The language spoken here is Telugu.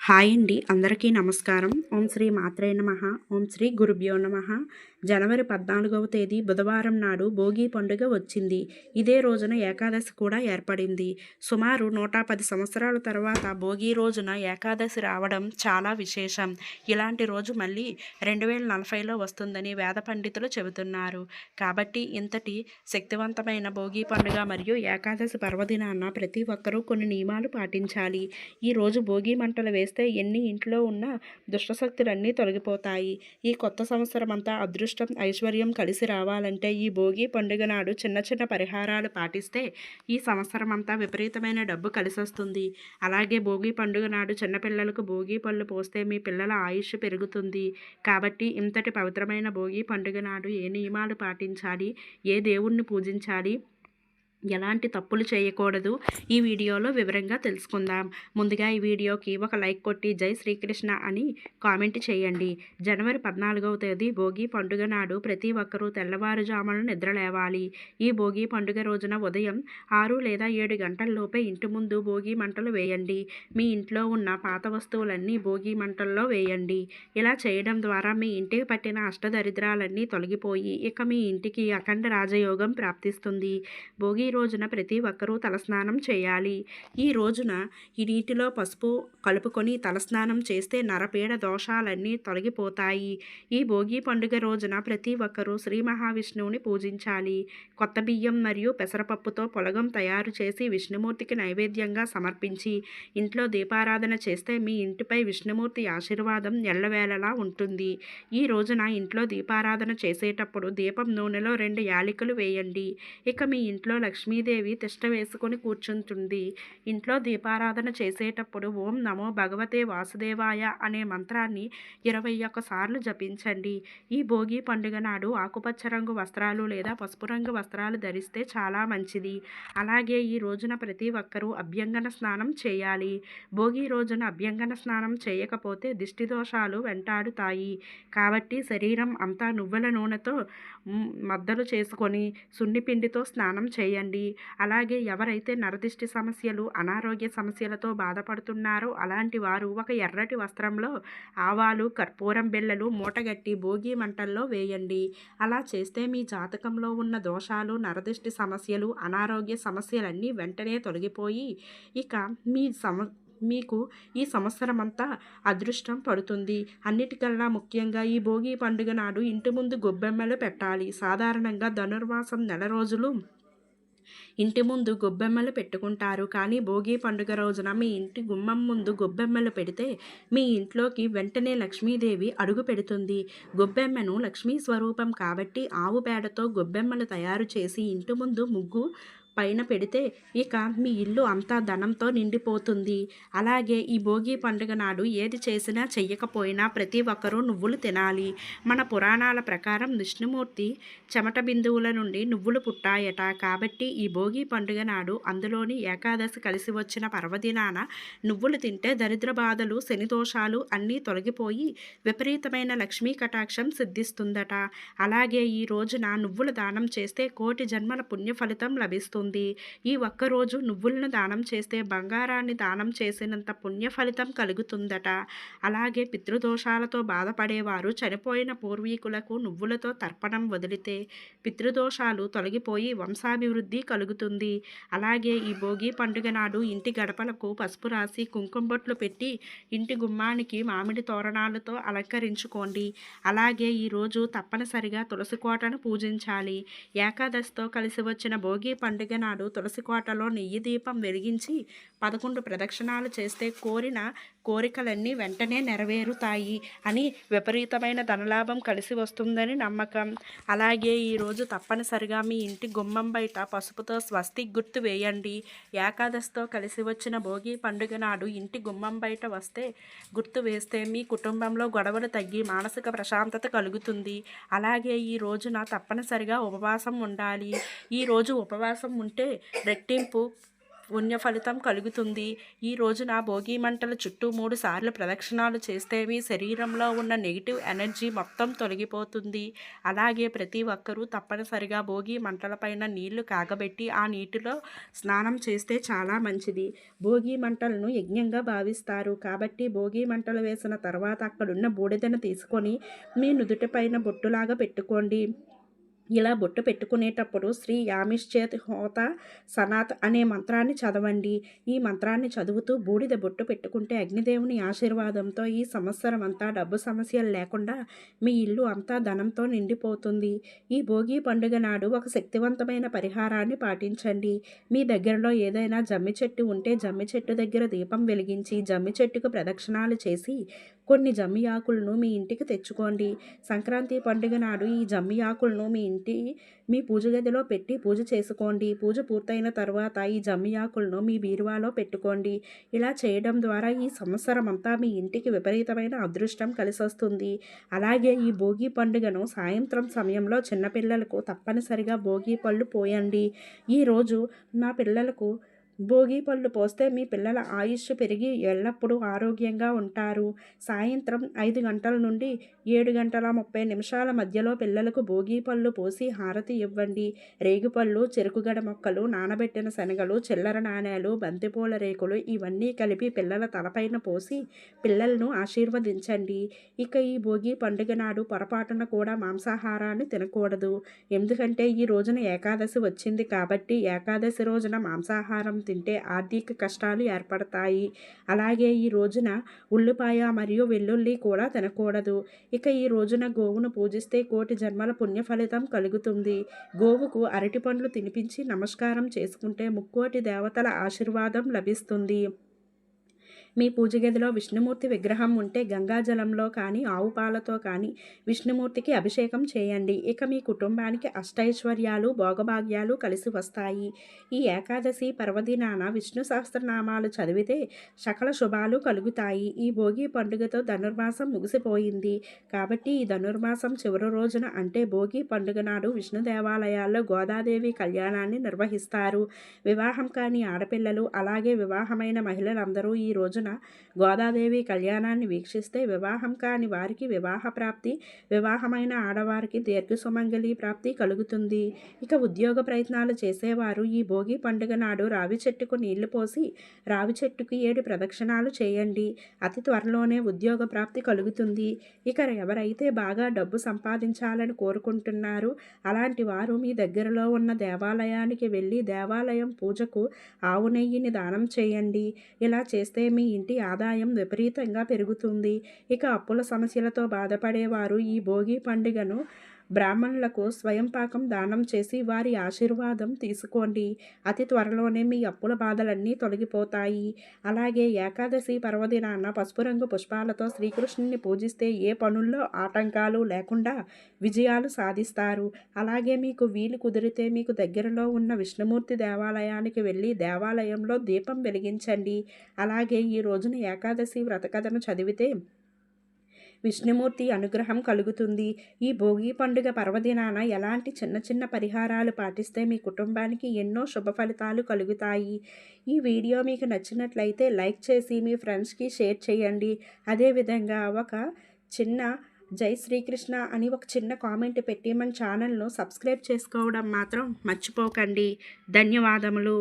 హాయ్ అండి. అందరికీ నమస్కారం. ఓం శ్రీ మాత్రే నమ. ఓం శ్రీ గురుభ్యో నమ. జనవరి పద్నాలుగవ తేదీ బుధవారం నాడు భోగి పండుగ వచ్చింది. ఇదే రోజున ఏకాదశి కూడా ఏర్పడింది. సుమారు నూట పది సంవత్సరాల తర్వాత భోగి రోజున ఏకాదశి రావడం చాలా విశేషం. ఇలాంటి రోజు మళ్ళీ రెండు వేల నలభైలో వస్తుందని వేద పండితులు చెబుతున్నారు. కాబట్టి ఇంతటి శక్తివంతమైన భోగి పండుగ మరియు ఏకాదశి పర్వదినాన ప్రతి ఒక్కరూ కొన్ని నియమాలు పాటించాలి. ఈ రోజు భోగి మంటలు చేస్తే ఎన్ని ఇంట్లో ఉన్న దుష్టశక్తులన్నీ తొలగిపోతాయి. ఈ కొత్త సంవత్సరం అంతా అదృష్టం ఐశ్వర్యం కలిసి రావాలంటే ఈ భోగి పండుగ నాడు చిన్న చిన్న పరిహారాలు పాటిస్తే ఈ సంవత్సరం అంతా విపరీతమైన డబ్బు కలిసొస్తుంది. అలాగే భోగి పండుగ నాడు చిన్నపిల్లలకు భోగి పళ్ళు పోస్తే మీ పిల్లల ఆయుష్ పెరుగుతుంది. కాబట్టి ఇంతటి పవిత్రమైన భోగి పండుగ నాడు ఏ నియమాలు పాటించాలి? ఏ దేవుణ్ణి పూజించాలి? ఎలాంటి తప్పులు చేయకూడదు. ఈ వీడియోలో వివరంగా తెలుసుకుందాం. ముందుగా ఈ వీడియోకి ఒక లైక్ కొట్టి జై శ్రీకృష్ణ అని కామెంట్ చేయండి. జనవరి పద్నాలుగవ తేదీ భోగి పండుగ నాడు ప్రతి ఒక్కరూ తెల్లవారుజామున నిద్రలేవాలి ఈ భోగి పండుగ రోజున ఉదయం ఆరు లేదా ఏడు గంటల్లోపే ఇంటి ముందు భోగి మంటలు వేయండి. మీ ఇంట్లో ఉన్న పాత వస్తువులన్నీ భోగి మంటల్లో వేయండి. ఇలా చేయడం ద్వారా మీ ఇంటికి పట్టిన అష్టదరిద్రాలన్నీ తొలగిపోయి ఇక మీ ఇంటికి అఖండ రాజయోగం ప్రాప్తిస్తుంది. భోగి ఈ రోజున ప్రతి ఒక్కరూ తలస్నానం చేయాలి. ఈ రోజున ఈ నీటిలో పసుపు కలుపుకొని తలస్నానం చేస్తే నరపీడ దోషాలన్నీ తొలగిపోతాయి. ఈ భోగి పండుగ రోజున ప్రతి ఒక్కరూ శ్రీ మహావిష్ణువుని పూజించాలి. కొత్త బియ్యం మరియు పెసరపప్పుతో పొలగం తయారు చేసి విష్ణుమూర్తికి నైవేద్యంగా సమర్పించి ఇంట్లో దీపారాధన చేస్తే మీ ఇంటిపై విష్ణుమూర్తి ఆశీర్వాదం ఎల్లవేళలా ఉంటుంది. ఈ రోజున ఇంట్లో దీపారాధన చేసేటప్పుడు దీపం నూనెలో రెండు యాలికలు వేయండి. ఇక మీ ఇంట్లో లక్ష్మీదేవి తిష్ట వేసుకొని కూర్చుంటుంది. ఇంట్లో దీపారాధన చేసేటప్పుడు ఓం నమో భగవతే వాసుదేవాయ అనే మంత్రాన్ని ఇరవై సార్లు జపించండి. ఈ భోగి పండుగ నాడు ఆకుపచ్చ రంగు వస్త్రాలు లేదా పసుపు రంగు వస్త్రాలు ధరిస్తే చాలా మంచిది. అలాగే ఈ రోజున ప్రతి ఒక్కరూ అభ్యంగన స్నానం చేయాలి. భోగి రోజున అభ్యంగన స్నానం చేయకపోతే దిష్టి దోషాలు వెంటాడుతాయి. కాబట్టి శరీరం అంతా నువ్వుల నూనెతో మద్దలు చేసుకొని సున్నిపిండితో స్నానం చేయండి. అలాగే ఎవరైతే నరదిష్టి సమస్యలు అనారోగ్య సమస్యలతో బాధపడుతున్నారో అలాంటి వారు ఒక ఎర్రటి వస్త్రంలో ఆవాలు కర్పూరం బిళ్ళలు మూటగట్టి భోగి మంటల్లో వేయండి. అలా చేస్తే మీ జాతకంలో ఉన్న దోషాలు నరదిష్టి సమస్యలు అనారోగ్య సమస్యలన్నీ వెంటనే తొలగిపోయి ఇక మీ సమ మీకు ఈ సంవత్సరం అంతా అదృష్టం పడుతుంది. అన్నిటికల్లా ముఖ్యంగా ఈ భోగి పండుగ నాడు ఇంటి ముందు గొబ్బెమ్మలు పెట్టాలి. సాధారణంగా ధనుర్మాసం నెల రోజులు ఇంటి ముందు గొబ్బెమ్మలు పెట్టుకుంటారు. కానీ భోగి పండుగ రోజున మీ ఇంటి గుమ్మం ముందు గొబ్బెమ్మలు పెడితే మీ ఇంట్లోకి వెంటనే లక్ష్మీదేవి అడుగు పెడుతుంది. గొబ్బెమ్మను లక్ష్మీ స్వరూపం కాబట్టి ఆవు పేడతో గొబ్బెమ్మలు తయారు చేసి ఇంటి ముందు ముగ్గు పైన పెడితే ఇక మీ ఇల్లు అంతా ధనంతో నిండిపోతుంది. అలాగే ఈ భోగి పండుగ నాడు ఏది చేసినా చెయ్యకపోయినా ప్రతి ఒక్కరూ నువ్వులు తినాలి. మన పురాణాల ప్రకారం విష్ణుమూర్తి చెమట బిందువుల నుండి నువ్వులు పుట్టాయట. కాబట్టి ఈ భోగి పండుగ నాడు అందులోని ఏకాదశి కలిసి వచ్చిన పర్వదినాన నువ్వులు తింటే దరిద్ర బాధలు శని దోషాలు అన్నీ తొలగిపోయి విపరీతమైన లక్ష్మీ కటాక్షం సిద్ధిస్తుందట. అలాగే ఈ రోజున నువ్వుల దానం చేస్తే కోటి జన్మల పుణ్య ఫలితం లభిస్తుంది. ఈ ఒక్కరోజు నువ్వులను దానం చేస్తే బంగారాన్ని దానం చేసినంత పుణ్య ఫలితం కలుగుతుందట. అలాగే పితృదోషాలతో బాధపడేవారు చనిపోయిన పూర్వీకులకు నువ్వులతో తర్పణం వదిలితే పితృదోషాలు తొలగిపోయి వంశాభివృద్ధి కలుగుతుంది. అలాగే ఈ భోగి పండుగ నాడు ఇంటి గడపలకు పసుపు రాసి కుంకుమ బొట్లు పెట్టి ఇంటి గుమ్మానికి మామిడి తోరణాలతో అలంకరించుకోండి. అలాగే ఈరోజు తప్పనిసరిగా తులసి కోటను పూజించాలి. ఏకాదశితో కలిసి వచ్చిన భోగి పండుగ నాడు తులసి కోటలో నెయ్యి దీపం వెలిగించి పదకొండు ప్రదక్షిణాలు చేస్తే కోరిన కోరికలన్నీ వెంటనే నెరవేరుతాయి అని విపరీతమైన ధనలాభం కలిసి వస్తుందని నమ్మకం. అలాగే ఈరోజు తప్పనిసరిగా మీ ఇంటి గుమ్మం బయట పసుపుతో స్వస్తి గుర్తు వేయండి. ఏకాదశితో కలిసి వచ్చిన భోగి పండుగ నాడు ఇంటి గుమ్మం బయట వస్తే గుర్తు వేస్తే మీ కుటుంబంలో గొడవలు తగ్గి మానసిక ప్రశాంతత కలుగుతుంది. అలాగే ఈ రోజున తప్పనిసరిగా ఉపవాసం ఉండాలి. ఈ రోజు ఉపవాసం చేసుకుంటే రెట్టింపు పుణ్య ఫలితం కలుగుతుంది. ఈ రోజున భోగి మంటల చుట్టూ మూడు సార్లు ప్రదక్షిణాలు చేస్తే మీ శరీరంలో ఉన్న నెగిటివ్ ఎనర్జీ మొత్తం తొలగిపోతుంది. అలాగే ప్రతి ఒక్కరూ తప్పనిసరిగా భోగి మంటలపైన నీళ్ళు కాగబెట్టి ఆ నీటిలో స్నానం చేస్తే చాలా మంచిది. భోగి మంటలను యజ్ఞంగా భావిస్తారు. కాబట్టి భోగి మంటలు వేసిన తర్వాత అక్కడున్న బూడిదను తీసుకొని మీ నుదుటిపైన బొట్టులాగా పెట్టుకోండి. ఇలా బొట్టు పెట్టుకునేటప్పుడు శ్రీ యామిశ్చేత్ హోత సనాత్ అనే మంత్రాన్ని చదవండి. ఈ మంత్రాన్ని చదువుతూ బూడిద బొట్టు పెట్టుకుంటే అగ్నిదేవుని ఆశీర్వాదంతో ఈ సంవత్సరం అంతా డబ్బు సమస్యలు లేకుండా మీ ఇల్లు అంతా ధనంతో నిండిపోతుంది. ఈ భోగి పండుగ నాడు ఒక శక్తివంతమైన పరిహారాన్ని పాటించండి. మీ దగ్గరలో ఏదైనా జమ్మి చెట్టు ఉంటే జమ్మి చెట్టు దగ్గర దీపం వెలిగించి జమ్మి చెట్టుకు ప్రదక్షిణాలు చేసి కొన్ని జమ్మి ఆకులను మీ ఇంటికి తెచ్చుకోండి. సంక్రాంతి పండుగ నాడు ఈ జమ్మి ఆకులను మీ ఇంటి మీ పూజ గదిలో పెట్టి పూజ చేసుకోండి. పూజ పూర్తయిన తర్వాత ఈ జమ్మి ఆకులను మీ బీరువాలో పెట్టుకోండి. ఇలా చేయడం ద్వారా ఈ సంవత్సరం అంతా మీ ఇంటికి విపరీతమైన అదృష్టం కలిసొస్తుంది. అలాగే ఈ భోగి పండుగను సాయంత్రం సమయంలో చిన్నపిల్లలకు తప్పనిసరిగా భోగి పళ్ళు పోయండి. ఈరోజు నా పిల్లలకు భోగి పళ్ళు పోస్తే మీ పిల్లల ఆయుష్ పెరిగి ఎల్లప్పుడూ ఆరోగ్యంగా ఉంటారు. సాయంత్రం ఐదు గంటల నుండి ఏడు గంటల ముప్పై నిమిషాల మధ్యలో పిల్లలకు భోగి పళ్ళు పోసి హారతి ఇవ్వండి. రేగుపళ్ళు చెరుకుగడ మొక్కలు నానబెట్టిన శనగలు చిల్లర నాణేలు బంతిపూల రేకులు ఇవన్నీ కలిపి పిల్లల తలపైన పోసి పిల్లలను ఆశీర్వదించండి. ఇక ఈ భోగి పండుగ నాడు పొరపాటున కూడా మాంసాహారాన్ని తినకూడదు. ఎందుకంటే ఈ రోజున ఏకాదశి వచ్చింది కాబట్టి ఏకాదశి రోజున మాంసాహారం తింటే ఆర్థిక కష్టాలు ఏర్పడతాయి. అలాగే ఈ రోజున ఉల్లిపాయ మరియు వెల్లుల్లి కూడా తినకూడదు. ఇక ఈ రోజున గోవును పూజిస్తే కోటి జన్మల పుణ్య ఫలితం కలుగుతుంది. గోవుకు అరటి పండ్లు తినిపించి నమస్కారం చేసుకుంటే ముక్కోటి దేవతల ఆశీర్వాదం లభిస్తుంది. మీ పూజ గదిలో విష్ణుమూర్తి విగ్రహం ఉంటే గంగాజలంలో కానీ ఆవు పాలతో కానీ విష్ణుమూర్తికి అభిషేకం చేయండి. ఇక మీ కుటుంబానికి అష్టైశ్వర్యాలు భోగభాగ్యాలు కలిసి వస్తాయి. ఈ ఏకాదశి పర్వదినాన విష్ణు సహస్రనామాలు చదివితే సకల శుభాలు కలుగుతాయి. ఈ భోగి పండుగతో ధనుర్మాసం ముగిసిపోయింది. కాబట్టి ఈ ధనుర్మాసం చివరి రోజున అంటే భోగి పండుగ నాడు విష్ణు దేవాలయాల్లో గోదాదేవి కళ్యాణాన్ని నిర్వహిస్తారు. వివాహం కాని ఆడపిల్లలు అలాగే వివాహమైన మహిళలందరూ ఈ రోజున రోజున గోదాదేవి కళ్యాణాన్ని వీక్షిస్తే వివాహం కాని వారికి వివాహ ప్రాప్తి వివాహమైన ఆడవారికి దీర్ఘ సుమంగళి ప్రాప్తి కలుగుతుంది. ఇక ఉద్యోగ ప్రయత్నాలు చేసేవారు ఈ భోగి పండుగ నాడు రావి చెట్టుకు నీళ్ళు పోసి రావి చెట్టుకు ఏడు ప్రదక్షిణాలు చేయండి. అతి త్వరలోనే ఉద్యోగ ప్రాప్తి కలుగుతుంది. ఇక ఎవరైతే బాగా డబ్బు సంపాదించాలని కోరుకుంటున్నారు అలాంటి వారు మీ దగ్గరలో ఉన్న దేవాలయానికి వెళ్ళి దేవాలయం పూజకు ఆవు నెయ్యిని దానం చేయండి. ఇలా చేస్తే మీ ఇంటి ఆదాయం విపరీతంగా పెరుగుతుంది. ఇక అప్పుల సమస్యలతో బాధపడేవారు ఈ భోగి పండుగను బ్రాహ్మణులకు స్వయం పాకం దానం చేసి వారి ఆశీర్వాదం తీసుకోండి. అతి త్వరలోనే మీ అప్పుల బాధలన్నీ తొలగిపోతాయి. అలాగే ఏకాదశి పర్వదినాన పసుపు రంగు పుష్పాలతో శ్రీకృష్ణుని పూజిస్తే ఏ పనుల్లో ఆటంకాలు లేకుండా విజయాలు సాధిస్తారు. అలాగే మీకు వీలు కుదిరితే మీకు దగ్గరలో ఉన్న విష్ణుమూర్తి దేవాలయానికి వెళ్ళి దేవాలయంలో దీపం వెలిగించండి. అలాగే ఈ రోజున ఏకాదశి వ్రతకథను చదివితే విష్ణుమూర్తి అనుగ్రహం కలుగుతుంది. ఈ భోగి పండుగ పర్వదినాన ఎలాంటి చిన్న చిన్న పరిహారాలు పాటిస్తే మీ కుటుంబానికి ఎన్నో శుభ ఫలితాలు కలుగుతాయి. ఈ వీడియో మీకు నచ్చినట్లయితే లైక్ చేసి మీ ఫ్రెండ్స్కి షేర్ చేయండి. అదేవిధంగా ఒక చిన్న జై శ్రీకృష్ణ అని ఒక చిన్న కామెంట్ పెట్టి మన ఛానల్ను సబ్స్క్రైబ్ చేసుకోవడం మాత్రం మర్చిపోకండి. ధన్యవాదములు.